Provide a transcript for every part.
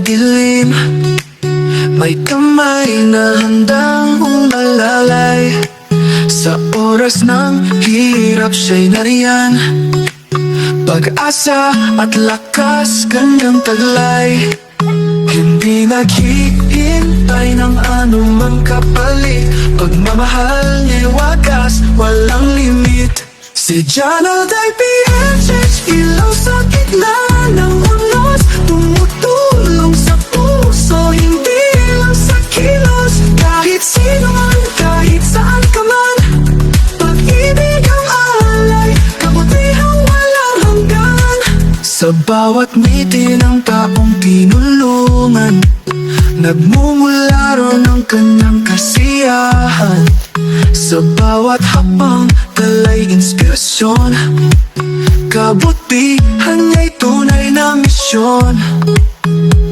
dilim May kamay na handang umalalay. Sa oras ng hirap siya'y nariyan. Pag-asa at lakas kanyang taglay. Hindi naghihintay ng anumang kapalit. Pagmamahal niya'y wagas, walang limit. Si Jonald ay PHH Ilaw sa gitna ng Tumutulong sa puso Hindi lang sa kilos. Kahit sino man, kahit saan ka man Pag-ibig walang hanggan. Sa bawat ngiti ng taong tinulungan Nagmumula ron ang kanyang kasiyahan. Sa bawat hakbang talay inspirasyon Kabutihan niya'y tunay na misyon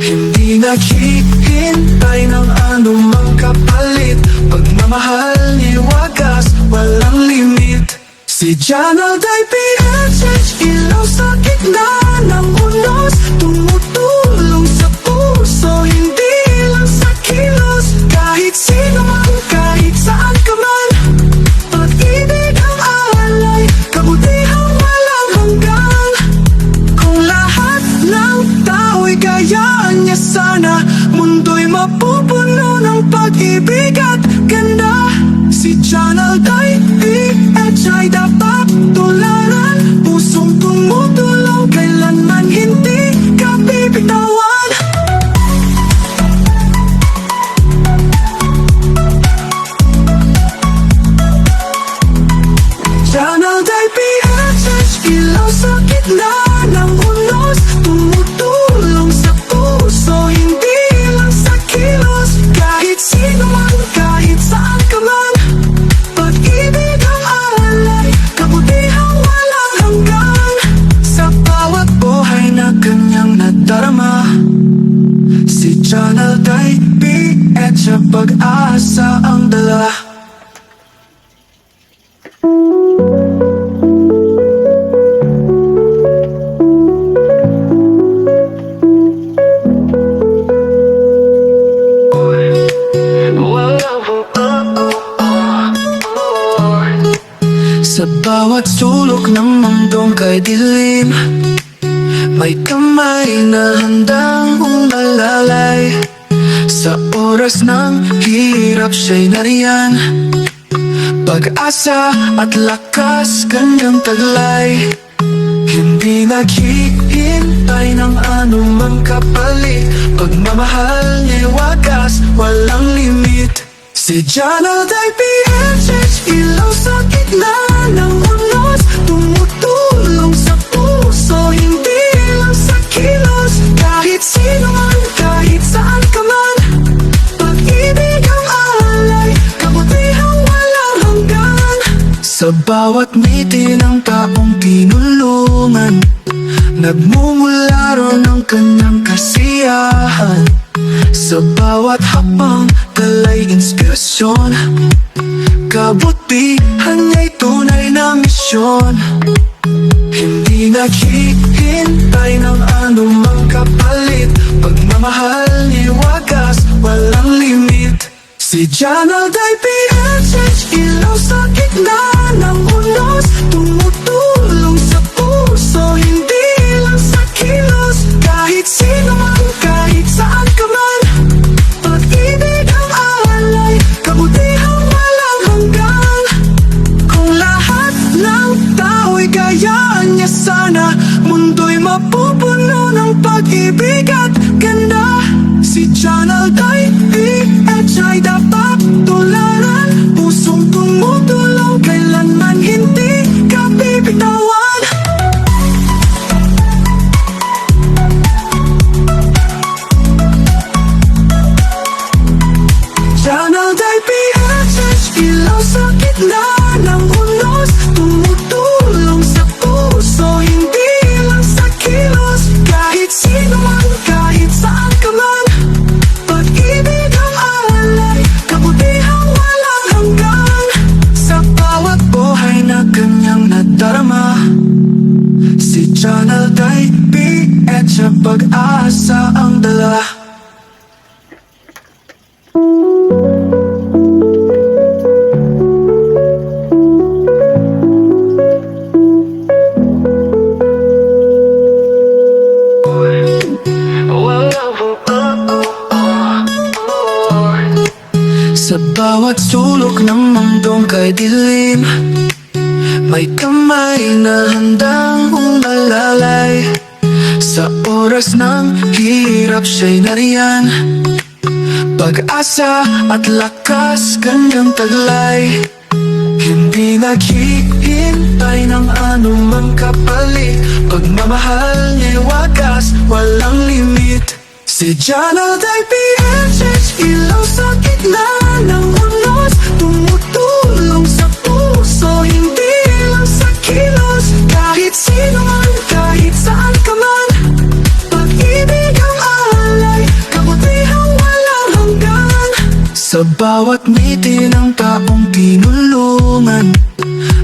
Hindi naghihintay ng anumang kapalit. Pagmamahal niya'y wagas, walang limit. Si Jonald ay PHH tao'y gayaan niya sana Mundo'y mapupuno ng pag-ibig at ganda. Si Jonald ay PH ay dapat tularan. Pusong tumutulong kailanman hindi ka bibitawan bawat sulok ng mundong kay dilim May kamay na handang umalalay. Sa oras ng hirap siya'y nariyan. Pag-asa at lakas kanyang taglay. Hindi naghihintay ng anumang kapalit. Pagmamahal niya'y wagas, walang limit. Si Jonald ay PHH Ilaw sa gitna Sa bawat ngiti ng taong tinulungan Nagmumula ron ang kanyang kasiyahan. Sa bawat hakbang talay inspirasyon Kabutihan niya'y tunay na misyon. Hindi naghihintay ng anumang kapalit Pagmamahal niya'y wagas, walang limit Si Jonald ay PHH Ilaw sa gitna ng unos Tumutulong Channel Day PH sa pag-asa ang dala. Sa bawat sulok ng mundong kay dilim May kamay na handang umalalay Sa oras ng hirap siya'y nariyan. Pag-asa at lakas kanyang taglay. Hindi naghihintay ng anumang kapalit. Pagmamahal niya'y wagas, walang limit. Si Janald ay PHH Ilaw sa gitna ng bawat ngiti ng taong tinulungan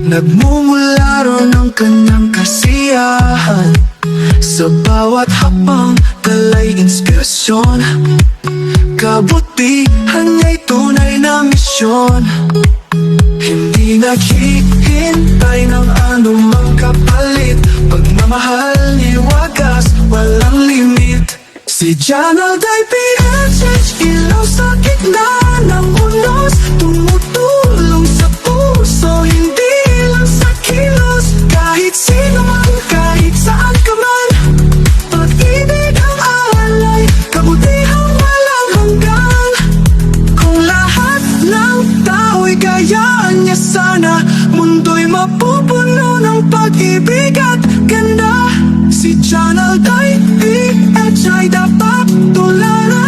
Nagmumula ron ang kanyang kasiyahan. Sa bawat hakbang talay inspirasyon Kabutihan niya'y tunay na misyon. Hindi naghihintay ng anumang kapalit. Pagmamahal ni wagas, walang limit. Si Janald ng pag-ibig at ganda. Si Janald ay PH ay dapat tularan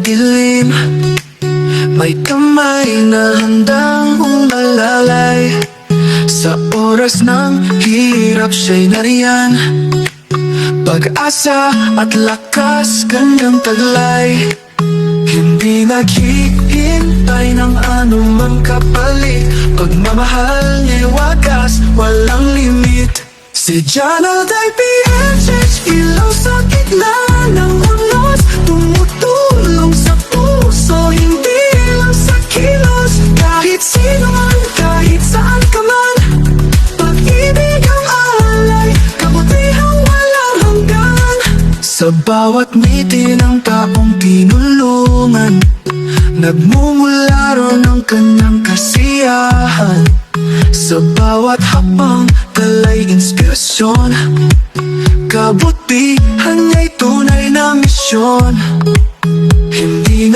dilim May kamay na handang umalalay. Sa oras ng hirap siya'y nariyan. Pag-asa at lakas kanyang taglay. Hindi naghihintay ng anumang kapalit. Pagmamahal niya'y wagas, walang limit. Si Janald ay PHH Ilaw sa gitna Man, kahit saan ka man Pag-ibig ang alay Kabutihang walang hanggan. Sa bawat ngiti ng taong tinulungan Nagmumula ron ang kanyang kasiyahan. Sa bawat hakbang talay inspirasyon Kabutihan niya'y tunay na misyon. Hindi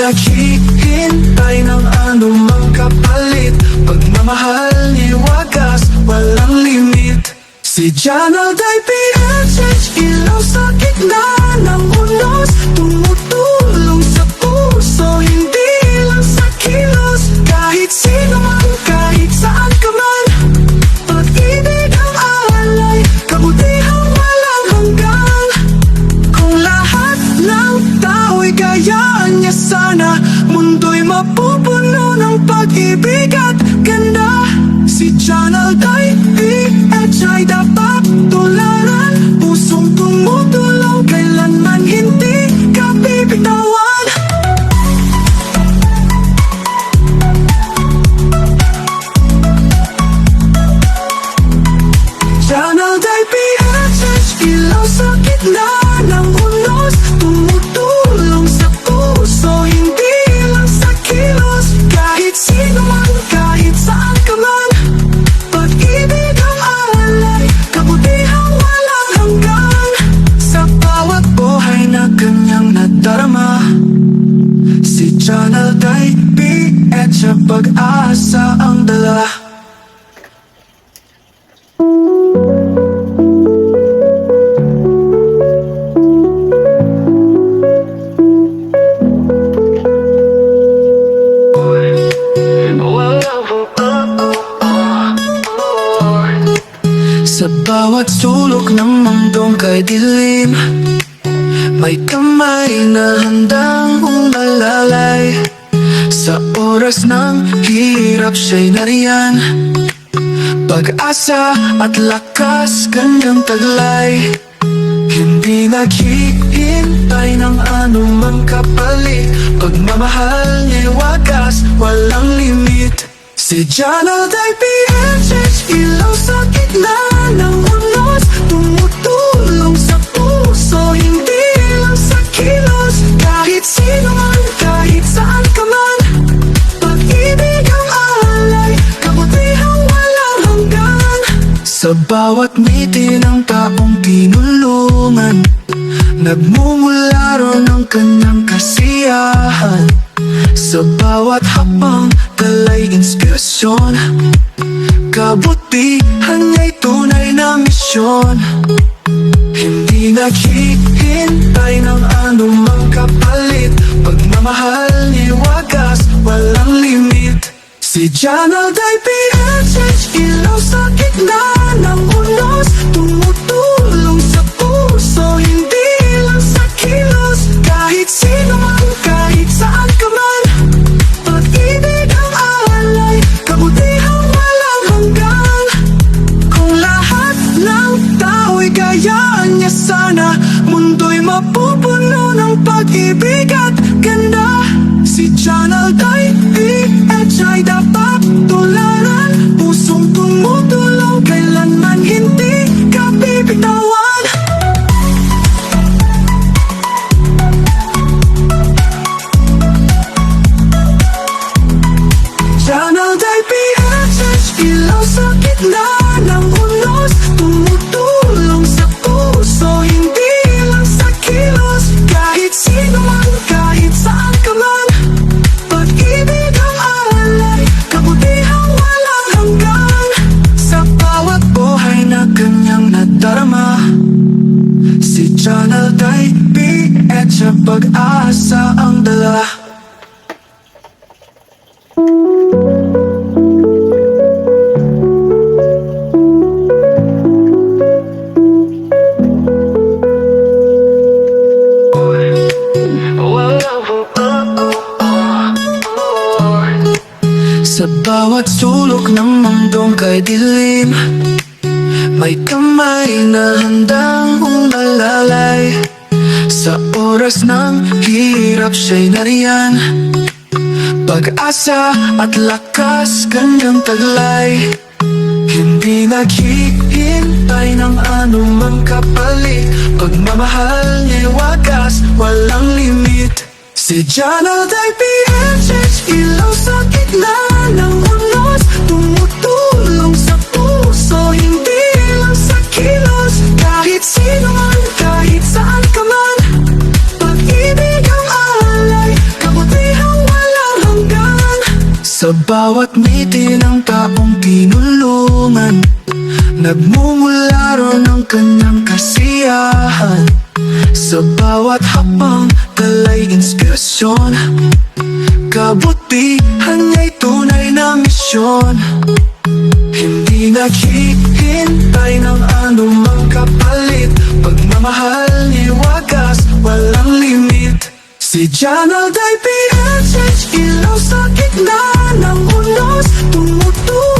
naghihintay ng anumang kapalit. Pagmamahal ni wagas, walang limit. Si Janald ay PHH Ilaw sa gitna ng unos Tumutulong sa puso Hindi lang sa kilos. Kahit sino pag-asa ang dala. Sa bawat sulok ng mundong kay dilim May kamay na handang umalalay oras ng hirap siya'y nariyan. Pag-asa at lakas kanyang taglay. Hindi naghihintay ng anumang kapalit. Pagmamahal niya'y wagas, walang limit. Si Janald ay PHH Ilaw sa gitna bawat ngiti ng taong tinulungan Nagmumula ron ang kanyang kasiyahan. Sa bawat hakbang talay inspirasyon Kabutihan niya'y tunay na misyon. Hindi naghihintay ng anumang kapalit. Pagmamahal ni wagas, walang limit. Si Janald ay PHH Ilaw sa gitna sana Mundo'y mapupuno ng pag-ibig at ganda. Si Channel Day ay dapat pag-asa ang dala. Sa bawat sulok ng mundong kay dilim May kamay na handang umalalay Sa oras ng hirap siya'y nariyan. Pag-asa at lakas kanyang taglay. Hindi naghihintay ng anumang kapalit. Pagmamahal niya'y wagas, walang limit. Si Janald ay PHH Ilaw sa gitna bawat ngiti ng taong tinulungan Nagmumula ron ang kanyang kasiyahan. Sa bawat hakbang talay inspirasyon Kabutihan niya'y tunay na misyon. Hindi naghihintay ng anumang kapalit Pagmamahal ni wagas, walang limit Si Janald ay PSH Ilaw sa gitna ng unos Tumutuwa